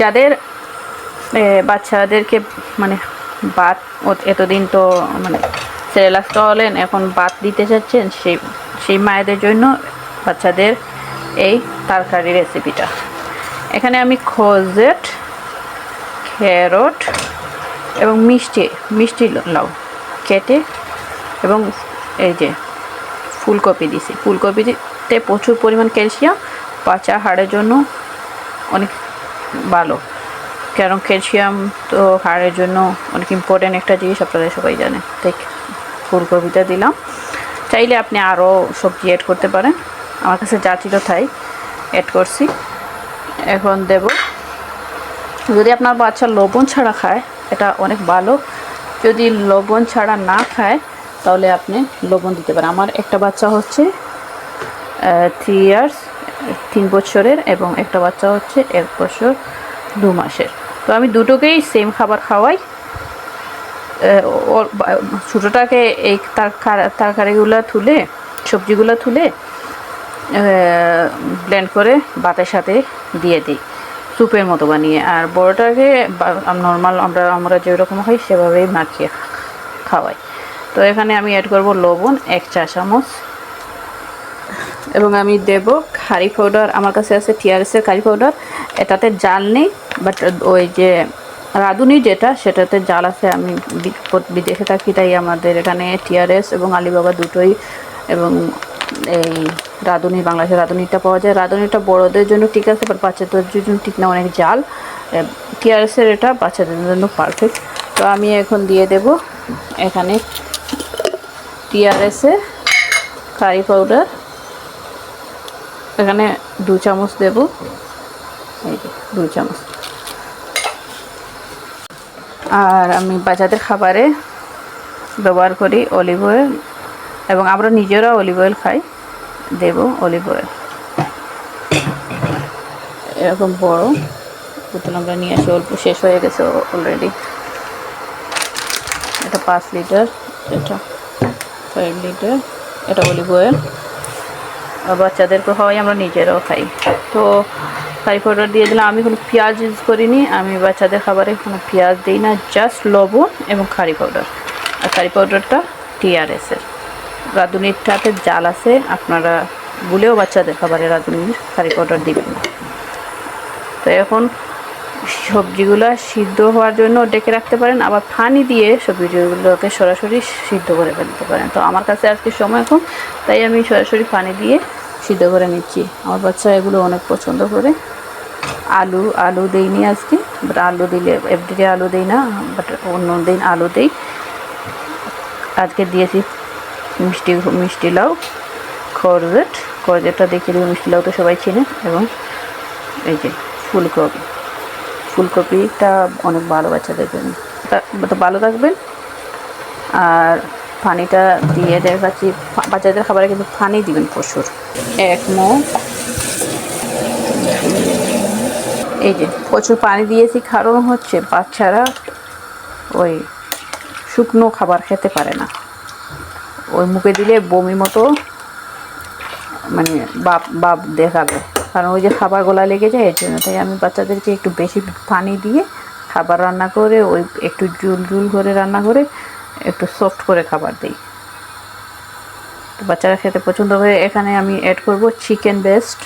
যাদের বাচ্চাদেরকে মানে বাত এতদিন তো মানে সেরেলাক্স খাওয়ালেন এখন বাত দিতে চাচ্ছেন, সেই সেই মায়েদের জন্য বাচ্চাদের এই তরকারি রেসিপিটা এখানে আমি খোজেট ক্যারট এবং মিষ্টি মিষ্টি লাউ কেটে এবং এই যে ফুলকপি দিছি। ফুলকপিতে প্রচুর পরিমাণ ক্যালসিয়াম বাচ্চা হাড়ের জন্য অনেক ভালো। কারণ ক্যালসিয়াম তো হাড়ের জন্য অনেক ইম্পর্ট্যান্ট একটা জিনিস, আপনারা সবাই জানে তাই ফুলকপিটা দিলাম। চাইলে আপনি আরও সবজি অ্যাড করতে পারেন। আমার কাছে যা ছিল তাই অ্যাড করছি। এখন দেব। যদি আপনার বাচ্চা লবণ ছাড়া খায়, এটা অনেক ভালো। যদি লবণ ছাড়া না খায়, তাহলে আপনি লবণ দিতে পারেন। আমার একটা বাচ্চা হচ্ছে থ্রি ইয়ার্স তিন বছরের এবং একটা বাচ্চা হচ্ছে এক বছর দু মাসের। তো আমি দুটোকেই সেম খাবার খাওয়াই। ছোটোটাকে এই তরকার- তরকারিগুলো তুলে, সবজিগুলো তুলে ব্লেন্ড করে ভাতের সাথে দিয়ে দিই স্যুপের মতো বানিয়ে। আর বড়োটাকে নর্মাল আমরা আমরা যেরকম খাই সেভাবেই মাখিয়ে খাওয়াই। তো এখানে আমি অ্যাড করব লবণ, এক চা চামচ এবং আমি দেব কারি পাউডার আমার কাছে আছে টিআরএসের কারি পাউডার এটাতে জাল নেই বাট ওই যে রাঁধুনি যেটা, সেটাতে জাল আছে। আমি বিদেশে থাকি, তাই আমাদের এখানে টিআরএস এবং আলিবাবা দুটোই এবং এই রাঁধুনি, বাংলাদেশের রাঁধুনিটা পাওয়া যায়। রাঁধুনিটা বড়োদের জন্য ঠিক আছে বাট বাচ্চাদের জন্য ঠিক না, অনেক জাল। টিআরএসের এটা বাচ্চাদের জন্য পারফেক্ট তো আমি এখন দিয়ে দেব এখানে টিআরএসের কারি পাউডার এখানে দু চামচ দেব। এই দু চামচ। আর আমি বাচ্চাদের খাবারে ব্যবহার করি অলিভ অয়েল এবং আমরা নিজেরা অলিভ অয়েল খাই, দেব অলিভ অয়েল। এরকম বড় বোতল আমরা নিয়ে আসি, অল্প শেষ হয়ে গেছে অলরেডি এটা পাঁচ লিটার, এটা ফাইভ লিটার, এটা অলিভ অয়েল। বাচ্চাদেরকে হয় আমরা নিজেরাও খাই। তো কারি পাউডার দিয়ে দিলাম, আমি কোনো পেঁয়াজ ইউজ করিনি, আমি বাচ্চাদের খাবারে কোনো পেঁয়াজ দিই না জাস্ট লবণ এবং কারি পাউডার আর কারি পাউডারটা টিআরএসের রাঁধুনিরটাতে জাল আছে, আপনারা বলেও বাচ্চাদের খাবারে রাঁধুনির কারি পাউডার দিবেন তো এখন সবজিগুলো সিদ্ধ হওয়ার জন্য ডেকে রাখতে পারেন, আবার ফানি দিয়ে সবজিগুলোকে সরাসরি সিদ্ধ করে ফেলতে পারেন। তো আমার কাছে আজকে সময় কম তাই আমি সরাসরি ফানি দিয়ে সিদ্ধ করে নিচ্ছি। আমার বাচ্চা এগুলো অনেক পছন্দ করে। আলু আলু দিইনি আজকে বাট আলু দিলে এভরিডে আলু দিই না বাট অন্য দিন আলু দিই। আজকে দিয়েছি মিষ্টি মিষ্টি লাউ খরজেট খরজেটটা দেখিয়ে দিই মিষ্টি লাউ তো সবাই চিনে, এবং এই যে ফুলকপি। ফুলকপিটা অনেক ভালো তা- তো ভালো থাকবেন। আর পানিটা দিয়ে দেখাচ্ছি। বাচ্চাদের খাবারে কিন্তু পানি দিবেন প্রচুর। এক মো এই যে, প্রচুর পানি দিয়েছি। কারণ হচ্ছে বাচ্চারা ওই শুকনো খাবার খেতে পারে না। ওই মুখে দিলে বমি মতো মানে বাপ বাপ দেখাবে। কারণ ওই যে খাবার গলা লেগে যায় এর জন্য। তাই আমি বাচ্চাদেরকে একটু বেশি পানি দিয়ে খাবার রান্না করে, ওই একটু জুল জুল করে রান্না করে একটু সফট করে খাবার দিই। তো বাচ্চারা খেতে পছন্দ করে। এখানে আমি অ্যাড করব চিকেন বেস্ট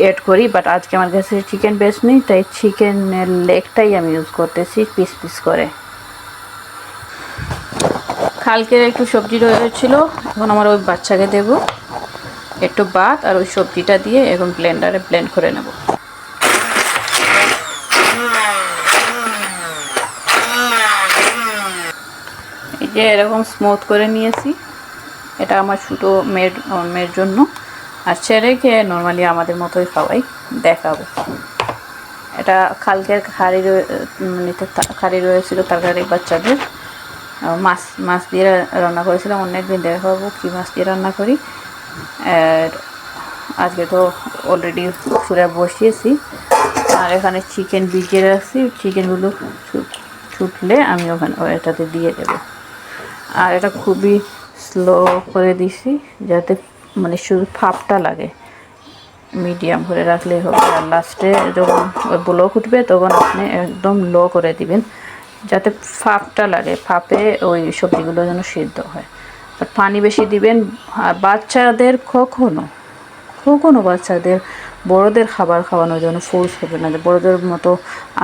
অ্যাড করি বাট আজকে আমার কাছে চিকেন বেস্ট নেই, তাই চিকেনের লেগটাই আমি ইউজ করতেছি পিস পিস করে। কালকে একটু সবজি রয়েছিল এখন আমার ওই বাচ্চাকে দেব। একটু ভাত আর ওই সবজিটা দিয়ে এখন ব্লেন্ডারে ব্লেন্ড করে নেব। এই যে এরকম স্মুথ করে নিয়েছি। এটা আমার ছোটো মেয়ের মেয়ের জন্য। আর ছেড়েকে নর্মালি আমাদের মতোই খাওয়াই, দেখাবো। এটা কালকের খাড়ি মানে খাড়ি রয়েছিল তরকারি বাচ্চাদের। মাছ মাছ দিয়ে রান্না করেছিলাম অনেক দিন দেখাবো কী মাছ দিয়ে রান্না করি। আর আজকে তো অলরেডি চুলা বসিয়েছি। আর এখানে চিকেন ভিজিয়ে রাখছি। চিকেনগুলো ছুটলে আমি ওখানে এটাতে দিয়ে দেবো। আর এটা খুবই স্লো করে দিছি যাতে মানে শুধু ফাপটা লাগে। মিডিয়াম করে রাখলে হবে। আর লাস্টে যখন ব্লক উঠবে তখন আপনি একদম লো করে দিবেন। যাতে ফাপটা লাগে। ফাপে ওই সবজিগুলো যেন সিদ্ধ হয়। পানি বেশি দিবেন বাচ্চাদের কখনো কখনো বাচ্চাদের, বড়দের খাবার খাওয়ানোর জন্য ফোর্স হবে না বড়দের মতো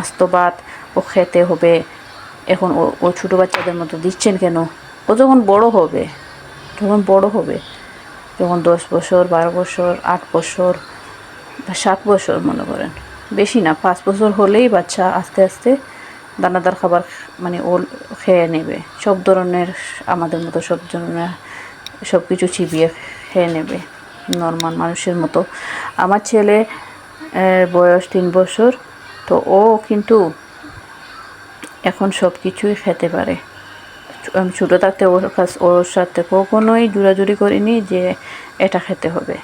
আস্ত ভাত ও খেতে হবে। এখন ও ছোটো বাচ্চাদের মতো দিচ্ছেন কেন? ও যখন বড় হবে, যখন বড় হবে, যখন দশ বছর, বারো বছর, আট বছর বা সাত বছর মনে করেন, বেশি না, পাঁচ বছর হলেই বাচ্চা আস্তে আস্তে দানাদার খাবার মানে ও খেয়ে নেবে। সব ধরনের আমাদের মতো সব ধরনের সব কিছু চিবিয়ে খেয়ে নেবে নর্মাল মানুষের মতো। আমার ছেলে বয়স তিন বছর, তো ও কিন্তু এখন সব কিছুই খেতে পারে। আমি ছোটো থাকতে ওর কাছ, ওর সাথে কখনোই জোরাজুরি করিনি যে এটা খেতে হবে।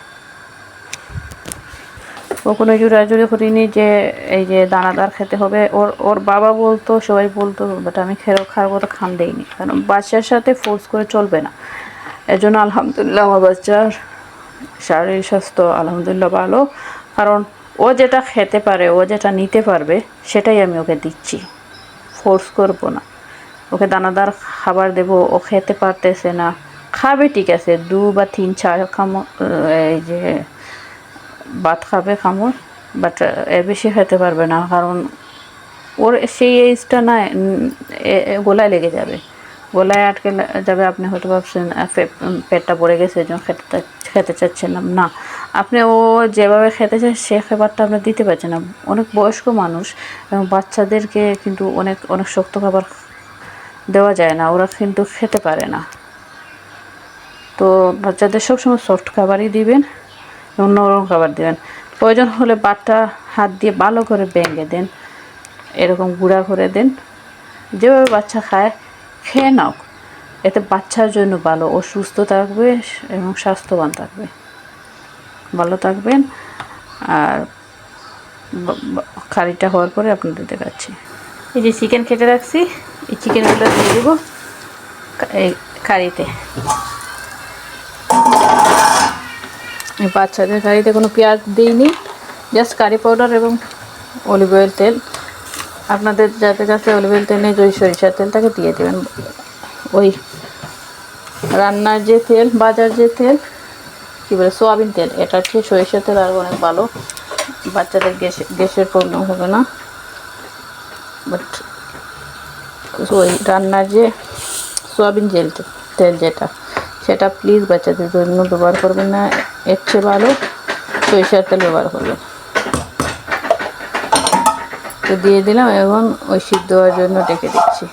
কখনোই জোরাজুরি করিনি যে এই যে দানাদার খেতে হবে। ওর ওর বাবা বলতো, সবাই বলতো, বাট আমি খেয়ে খাওয়ার কথা খান দেইনি। কারণ বাচ্চার সাথে ফোর্স করে চলবে না। এর জন্য আলহামদুলিল্লাহ আমার বাচ্চার শারীরিক স্বাস্থ্য আলহামদুলিল্লাহ ভালো। কারণ ও যেটা খেতে পারে, ও যেটা নিতে পারবে, সেটাই আমি ওকে দিচ্ছি। ফোর্স করব না। ওকে দানাদার খাবার দেব, ও খেতে পারতেছে না। খাবে ঠিক আছে, দু বা তিন চার খামো এই যে ভাত খাবে খামো বাট এর বেশি খেতে পারবে না, কারণ ওর সেই এজটা না গলায় লেগে যাবে। গলায় আটকে যাবে, আপনি হয়তো ভাবছেন পেটটা পড়ে গেছে এই জন্য খেতে খেতে চাচ্ছেন না। আপনি ও যেভাবে খেতে চায়, সে খাবারটা আপনি দিতে পারছেন না। অনেক বয়স্ক মানুষ, এবং বাচ্চাদেরকে কিন্তু অনেক অনেক শক্ত খাবার দেওয়া যায় না, ওরা কিন্তু খেতে পারে না। তো বাচ্চাদের সবসময় সফট খাবারই দিবেন। নরম খাবার দেবেন। প্রয়োজন হলে বাটটা হাত দিয়ে ভালো করে ভেঙে দেন। এরকম গুঁড়া করে দেন। যেভাবে বাচ্চা খায়, খেয়ে নাও। এতে বাচ্চার জন্য ভালো ও সুস্থ থাকবে এবং স্বাস্থ্যবান থাকবে। ভালো থাকবেন। আর কারিটা হওয়ার পরে আপনাদের দেখাচ্ছি। এই যে চিকেন কেটে রাখছি। এই চিকেনগুলো দিয়ে দেবো এই কারিতে। বাচ্চাদের কারিতে কোনো পেঁয়াজ দিইনি জাস্ট কারি পাউডার এবং অলিভ অয়েল তেল। আপনাদের যাদের কাছে অলিভ অয়েল তেল নেই ওই সরিষার তেলটাকে দিয়ে দেবেন। ওই রান্নার যে তেল, বাজার যে তেল, কী বলে, সোয়াবিন তেল, এটা হচ্ছে সরিষার তেল আর অনেক ভালো। বাচ্চাদের গ্যাস, গ্যাসের প্রবলেম হবে না। বাট ওই রান্নার যে সোয়াবিন জেল, তেল যেটা। সেটা প্লিজ বাচ্চাদের জন্য ব্যবহার করবেন না। এর চেয়ে ভালো সরিষার তেল ব্যবহার করবেন। তো দিয়ে দিলাম, এখন ওই সিদ্ধ হওয়ার জন্য ডেকে দিচ্ছি।